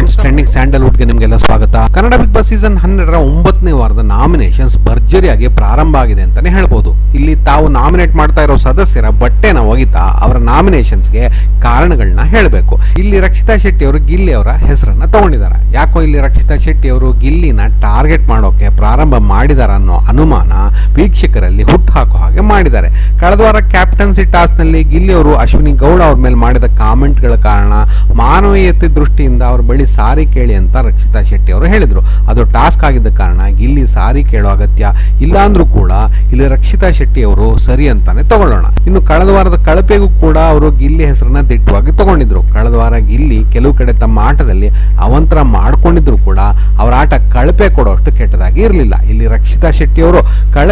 Friends trending ಸ್ಯಾಂಡಲ್ವುಡ್ಗೆ ನಿಮಗೆಲ್ಲ ಸ್ವಾಗತ. Kannada big boss season ಹನ್ನೆರಡರ ಒಂಬತ್ತನೇ ವಾರದ ನಾಮಿನೇಷನ್ಸ್ ಭರ್ಜರಿಯಾಗಿ ಪ್ರಾರಂಭ ಆಗಿದೆ ಅಂತಾನೆ ಹೇಳ್ಬೋದು. ಇಲ್ಲಿ ತಾವು ನಾಮಿನೇಟ್ ಮಾಡ್ತಾ ಇರೋ ಸದಸ್ಯರ ಬಟ್ಟೆನ ಒಗಿತಾ ಅವರ ನಾಮಿನೇಷನ್ಸ್ಗೆ ಕಾರಣಗಳನ್ನ ಹೇಳಬೇಕು. ಇಲ್ಲಿ ರಕ್ಷಿತಾ ಶೆಟ್ಟಿ ಅವರು ಗಿಲ್ಲಿ ಅವರ ಹೆಸರನ್ನ ತಗೊಂಡಿದ್ದಾರೆ. ಯಾಕೋ ಇಲ್ಲಿ ರಕ್ಷಿತಾ ಶೆಟ್ಟಿ ಅವರು ಗಿಲ್ಲಿನ ಟಾರ್ಗೆಟ್ ಮಾಡೋಕೆ ಪ್ರಾರಂಭ ಮಾಡಿದಾರ ಅನ್ನೋ ಅನುಮಾನ ವೀಕ್ಷಕರಲ್ಲಿ ಹುಟ್ಟು ಹಾಕೋ ಹಾಗೆ ಮಾಡಿದ್ದಾರೆ. ಕಳೆದ ವಾರ ಕ್ಯಾಪ್ಟನ್ಸಿ ಟಾಸ್ನಲ್ಲಿ ಗಿಲ್ಲಿ ಅವರು ಅಶ್ವಿನಿ ಗೌಡ ಅವ್ರ ಮೇಲೆ ಮಾಡಿದ ಕಾಮೆಂಟ್ಗಳ ಕಾರಣ ಮಾನವೀಯತೆ ದೃಷ್ಟಿಯಿಂದ ಅವ್ರ ಬಳಿ ಸಾರಿ ಕೇಳಿ ಅಂತ ರಕ್ಷಿತಾ ಶೆಟ್ಟಿ ಅವರು ಹೇಳಿದ್ರು. ಅದು ಟಾಸ್ಕ್ ಆಗಿದ್ದ ಕಾರಣ ಗಿಲ್ಲಿ ಸಾರಿ ಕೇಳೋ ಅಗತ್ಯ ಇಲ್ಲ ಅಂದ್ರೂ ಕೂಡ ಇಲ್ಲಿ ರಕ್ಷಿತಾ ಶೆಟ್ಟಿ ಅವರು ಸರಿ ಅಂತಾನೆ ತಗೊಳ್ಳೋಣ. ಇನ್ನು ಕಳೆದ ವಾರದ ಕಳಪೆಗೂ ಕೂಡ ಅವರು ಗಿಲ್ಲಿ ಹೆಸರನ್ನ ದಿಟ್ಟವಾಗಿ ತಗೊಂಡಿದ್ರು. ಕಳೆದ ವಾರ ಗಿಲ್ಲಿ ಕೆಲವು ಕಡೆ ತಮ್ಮ ಆಟದಲ್ಲಿ ಅವಂತರ ಮಾಡ್ಕೊಂಡಿದ್ರು ಕೂಡ, ಅವರ ಆಟ ಕಳಪೆ ಕೊಡೋಷ್ಟು ಕೆಟ್ಟದಾಗಿ ಇರಲಿಲ್ಲ. ಇಲ್ಲಿ ರಕ್ಷಿತಾ ಶೆಟ್ಟಿ ಅವರು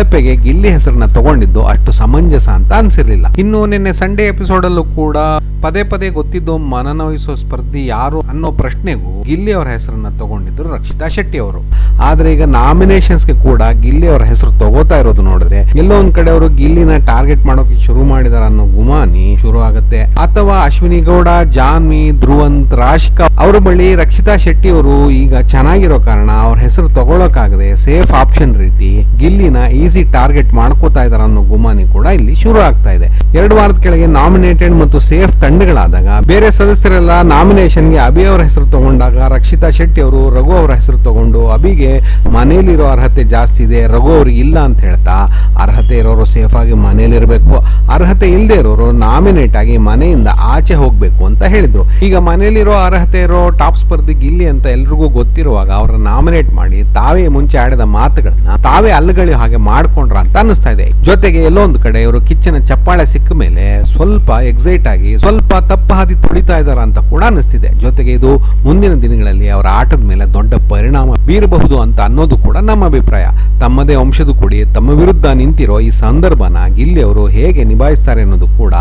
ಕಳಪೆಗೆ ಗಿಲ್ಲಿ ಹೆಸರನ್ನ ತಗೊಂಡಿದ್ದು ಅಷ್ಟು ಸಮಂಜಸ ಅಂತ ಅನ್ಸಿರ್ಲಿಲ್ಲ. ಇನ್ನು ನಿನ್ನೆ ಸಂಡೇ ಎಪಿಸೋಡ್ ಅಲ್ಲೂ ಕೂಡ ಪದೇ ಪದೇ ಗೊತ್ತಿದ್ದು ಮನನೋಯಿಸೋ ಸ್ಪರ್ಧಿ ಯಾರು ಅನ್ನೋ ಪ್ರಶ್ನೆಗೂ ಗಿಲ್ಲಿ ಅವರ ಹೆಸರನ್ನ ತಗೊಂಡಿದ್ರು ರಕ್ಷಿತಾ ಶೆಟ್ಟಿ ಅವರು. ಆದ್ರೆ ಈಗ ನಾಮಿನೇಷನ್ಸ್ಗೆ ಕೂಡ ಗಿಲ್ಲಿ ಅವರ ಹೆಸರು ತಗೋತಾ ಇರೋದು ನೋಡಿದ್ರೆ ಎಲ್ಲೋ ಒಂದ್ ಕಡೆ ಅವರು ಗಿಲ್ಲಿನ ಟಾರ್ಗೆಟ್ ಮಾಡೋಕೆ ಶುರು ಮಾಡಿದಾರ ಅನ್ನೋ ಗುಮಾನಿ ಶುರು ಆಗುತ್ತೆ. ಅಥವಾ ಅಶ್ವಿನಿ ಗೌಡ ಜಾನ್ವಿ, ಧ್ರುವಂತ್ ರಾಶಿಕ ಅವ್ರ ಬಳಿ ರಕ್ಷಿತಾ ಶೆಟ್ಟಿ ಅವರು ಈಗ ಚೆನ್ನಾಗಿರೋ ಕಾರಣ ಅವ್ರ ಹೆಸರು ತಗೊಳಕಾಗದೆ ಸೇಫ್ ಆಪ್ಷನ್ ರೀತಿ ಗಿಲ್ಲಿನ ಈಸಿ ಟಾರ್ಗೆಟ್ ಮಾಡ್ಕೋತಾ ಇದಾರ ಅನ್ನೋ ಗುಮಾನಿ ಕೂಡ ಇಲ್ಲಿ ಶುರು ಆಗ್ತಾ ಇದೆ. ಎರಡು ವಾರದ ಕೆಳಗೆ ನಾಮಿನೇಟೆಡ್ ಮತ್ತು ಸೇಫ್ ತಂಡಗಳಾದಾಗ ಬೇರೆ ಸದಸ್ಯರೆಲ್ಲ ನಾಮಿನೇಷನ್ಗೆ ಅಭಿ ಅವರ ಹೆಸರು ತಗೊಂಡಾಗ ರಕ್ಷಿತಾ ಶೆಟ್ಟಿ ಅವರು ರಘು ಅವರ ಹೆಸರು ತಗೊಂಡು ಅಭಿಗೆ ಮನೆಯಲ್ಲಿರೋ ಅರ್ಹತೆ ಜಾಸ್ತಿ ಇದೆ, ರಘು ಅವ್ರಿಗೆ ಇಲ್ಲ ಅಂತ ಹೇಳ್ತಾ ಅರ್ಹತೆ ಇರೋರು ಸೇಫ್ ಆಗಿ ಇರಬೇಕು ಅರ್ಹತೆ ಇಲ್ಲದೆ ಇರೋರು ನಾಮಿನೇಟ್ ಆಗಿ ಮನೆಯಿಂದ ಆಚೆ ಹೋಗ್ಬೇಕು ಅಂತ ಹೇಳಿದ್ರು. ಈಗ ಮನೆಯಲ್ಲಿರೋ ಅರ್ಹತೆ ಇರೋ ಟಾಪ್ ಸ್ಪರ್ಧಿ ಗಿಲ್ಲಿ ಅಂತ ಎಲ್ರಿಗೂ ಗೊತ್ತಿರುವಾಗ ಅವರ ನಾಮಿನೇಟ್ ಮಾಡಿ ತಾವೇ ಮುಂಚೆ ಆಡಿದ ಮಾತುಗಳನ್ನ ತಾವೇ ಅಲ್ಲಗಳಿ ಹಾಗೆ ಮಾಡ್ಕೊಂಡ್ರ ಅಂತ ಅನ್ನಿಸ್ತಾ ಇದೆ. ಜೊತೆಗೆ ಎಲ್ಲೋ ಕಡೆ ಇವರು ಕಿಚ್ಚನ ಚಪ್ಪಾಳೆ ಸಿಕ್ಕ ಮೇಲೆ ಸ್ವಲ್ಪ ಎಕ್ಸೈಟ್ ಆಗಿ ಸ್ವಲ್ಪ ತಪ್ಪ ಹಾದಿ ತುಳಿತಾ ಇದಾರ ಅಂತ ಕೂಡ ಅನಿಸ್ತಿದೆ ಜೊತೆಗೆ ಇದು ಮುಂದಿನ ದಿನಗಳಲ್ಲಿ ಅವರ ಆಟದ ಮೇಲೆ ದೊಡ್ಡ ಪರಿಣಾಮ ಬೀರಬಹುದು ಅಂತ ಅನ್ನೋದು ಕೂಡ ನಮ್ಮ ಅಭಿಪ್ರಾಯ. ತಮ್ಮದೇ ವಂಶದ ಕೂಡಿ ತಮ್ಮ ವಿರುದ್ಧ ನಿಂತಿರೋ ಈ ಸಂದರ್ಭನ ಗಿಲ್ಲಿ ಅವರು ಹೇಗೆ ನಿಭಾಯಿಸ್ತಾರೆ ಅನ್ನೋದು ಕೂಡ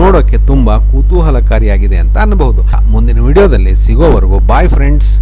ನೋಡೋಕೆ ತುಂಬಾ ಕುತೂಹಲಕಾರಿಯಾಗಿದೆ ಅಂತ ಅನ್ನಬಹುದು. ಮುಂದಿನ ವಿಡಿಯೋದಲ್ಲಿ ಸಿಗೋವರೆಗೂ ಬಾಯ್ ಫ್ರೆಂಡ್ಸ್